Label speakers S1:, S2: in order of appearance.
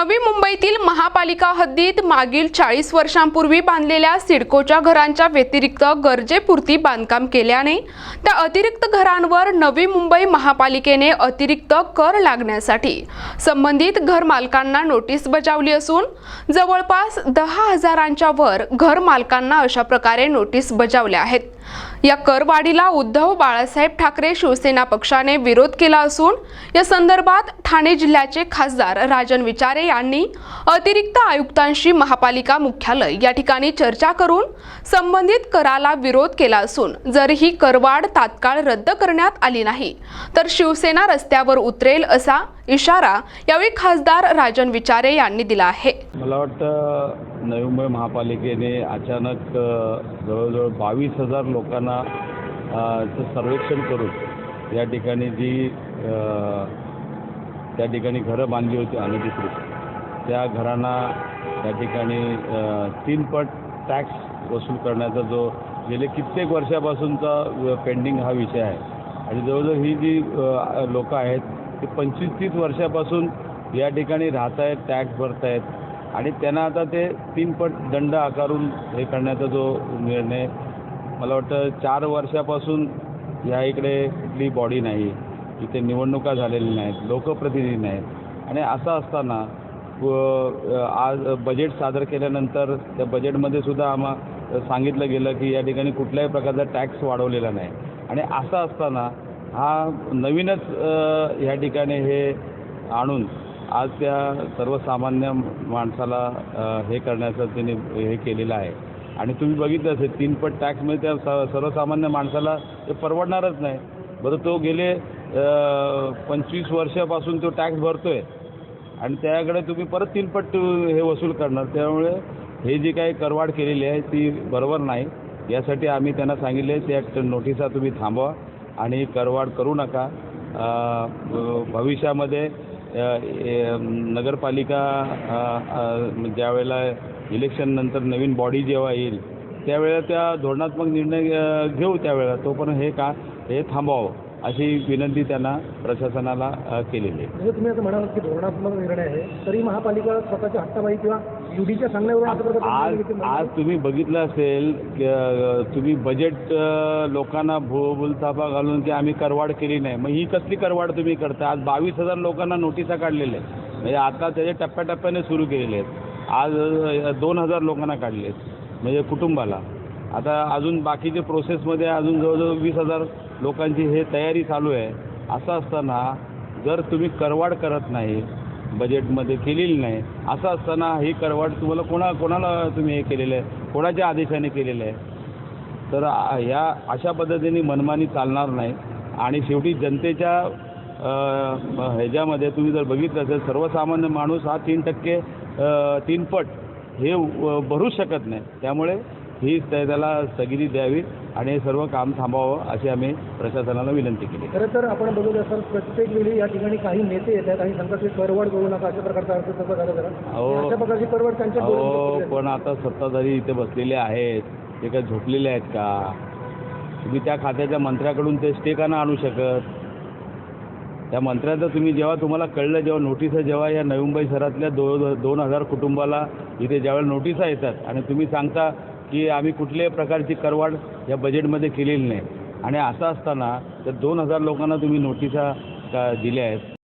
S1: नवी मुंबईतील महापालिका हद्दीत मागील चाळीस वर्षांपूर्वी बांधलेल्या सिडकोच्या घरांच्या व्यतिरिक्त गरजेपुरती बांधकाम केल्याने त्या अतिरिक्त घरांवर नवी मुंबई महापालिकेने अतिरिक्त कर लागण्यासाठी संबंधित घरमालकांना नोटीस बजावली असून जवळपास दहा हजारांच्या वर घरमालकांना अशा प्रकारे नोटीस बजावल्या आहेत. या करवाढीला उद्धव बाळासाहेब ठाकरे शिवसेना पक्षाने विरोध केला असून या संदर्भात ठाणे जिल्ह्याचे खासदार राजन विचारे यांनी अतिरिक्त आयुक्तांशी महापालिका मुख्यालय या ठिकाणी चर्चा करून संबंधित कराला विरोध केला असून जर ही करवाढ तात्काळ रद्द करण्यात आली नाही तर शिवसेना रस्त्यावर उतरेल असा इशारा यावेळी खासदार राजन विचारे यांनी दिला आहे.
S2: मला वाटतं नवी मुंबई महापालिकेने अचानक जवळजवळ बावीस हजार लोकांना सर्वेक्षण करून या ठिकाणी जी त्या ठिकाणी घरं बांधली होती अनधिकृत त्या घरांना त्या ठिकाणी तीन पट टॅक्स वसूल करण्याचा जो गेले कित्येक वर्षापासूनचा पेंडिंग हा विषय आहे. आणि जवळजवळ ही जी लोकं आहेत ते पंचवीस तीस वर्षापासून या ठिकाणी राहत आहेत टॅक्स भरत आहेत आणि त्यांना आता ते तीन पट दंड आकारून हे करण्याचा जो निर्णय मला वाटतं चार वर्षापासून या इकडे कुठली बॉडी नाही इथे निवडणुका झालेल्या नाहीत लोकप्रतिनिधी नाहीत. आणि असं असताना आज बजेट सादर केल्यानंतर त्या बजेटमध्ये सुद्धा आम्हा सांगितलं गेलं की या ठिकाणी कुठल्याही प्रकारचा टॅक्स वाढवलेला नाही. आणि असं असताना हा नवीनच ह्या ठिकाणी हे आणून आज त्या सर्वसामान्य माणसाला हे करण्याचं त्यांनी हे केलेलं आहे. आणि तुम्ही बघितलं असेल तीन पट त्या स सर्वसामान्य माणसाला ते परवडणारच नाही. बरं तो गेले पंचवीस वर्षापासून तो टॅक्स भरतो आहे आणि त्याकडे तुम्ही परत तीनपट हे वसूल करणार. त्यामुळे हे जी काही करवाढ केलेली आहे ती बरोबर नाही. यासाठी आम्ही त्यांना सांगितले त्या नोटिसा तुम्ही थांबवा आणि करवाढ करू नका. भविष्यामध्ये नगरपालिका ज्यावेळेला इलेक्शननंतर नवीन बॉडी जेव्हा येईल त्यावेळेला त्या धोरणात्मक निर्णय घेऊ त्यावेळेला. तोपर्यंत हे का हे थांबवावं. अशी विनंती त्यांना प्रशासनाला केलेली आहे.
S3: म्हणजे तुम्ही असं म्हणाल की धोरणात्मक निर्णय आहे तरी महापालिका स्वतःच्या हक्काबाई किंवा युडीच्या प्रकारचा
S2: आज. आज तुम्ही बघितलं असेल तुम्ही बजेट लोकांना भूलथापा घालून की आम्ही करवाढ केली नाही. मग ही कसली करवाढ तुम्ही करता? आज बावीस हजार लोकांना नोटिसा काढलेल्या आहेत. म्हणजे आता त्याचे टप्प्याटप्प्याने सुरू केलेले आहेत. आज दोन हजार लोकांना काढले आहेत. म्हणजे कुटुंबाला. आता अजून बाकीचे प्रोसेसमध्ये अजून जवळजवळ वीस हजार लोकांची हे तयारी चालू आहे. असं असताना जर तुम्ही करवाड करत नाही बजेटमध्ये केलेली नाही असं असताना ही करवाड तुम्हाला कोणा कोणाला तुम्ही हे केलेलं आहे? कोणाच्या आदेशाने केलेलं आहे? तर ह्या अशा पद्धतीने मनमानी चालणार नाही. आणि शेवटी जनतेच्या ह्याच्यामध्ये तुम्ही जर बघितलं असेल सर्वसामान्य माणूस हा तीन टक्के तीनपट तीन पट हे भरूच शकत नाही. त्यामुळे ही त्या- त्याला स्थगिती द्यावी आणि सर्व काम थांबावं अशी आम्ही प्रशासनाला विनंती केली.
S3: खरं तर आपण बघितलं असाल प्रत्येक वेळी या ठिकाणी काही नेते येतात आणि सांगतात की करवाढ करू नका अशा प्रकारचा अर्थ तसं झालं जरा. अशा प्रकारची करवाढ त्यांच्या
S2: पण आता सत्ताधारी इथे बसलेले आहेत. ते काय झोपलेले आहेत का? तुम्ही त्या खात्याच्या मंत्र्याकडून ते स्टे का आणू शकत? त्या मंत्र्याचं तुम्ही जेव्हा तुम्हाला कळलं जेव्हा नोटिसा जेव्हा या नवी मुंबई शहरातल्या दो दोन हजार कुटुंबाला इथे ज्यावेळेला नोटिसा येतात आणि तुम्ही सांगता की आम्ही कुठल्याही प्रकारची करवाढ या बजेटमध्ये केलेली नाही. आणि असं असताना तर दोन हजार लोकांना तुम्ही नोटिसा दिल्या आहेत.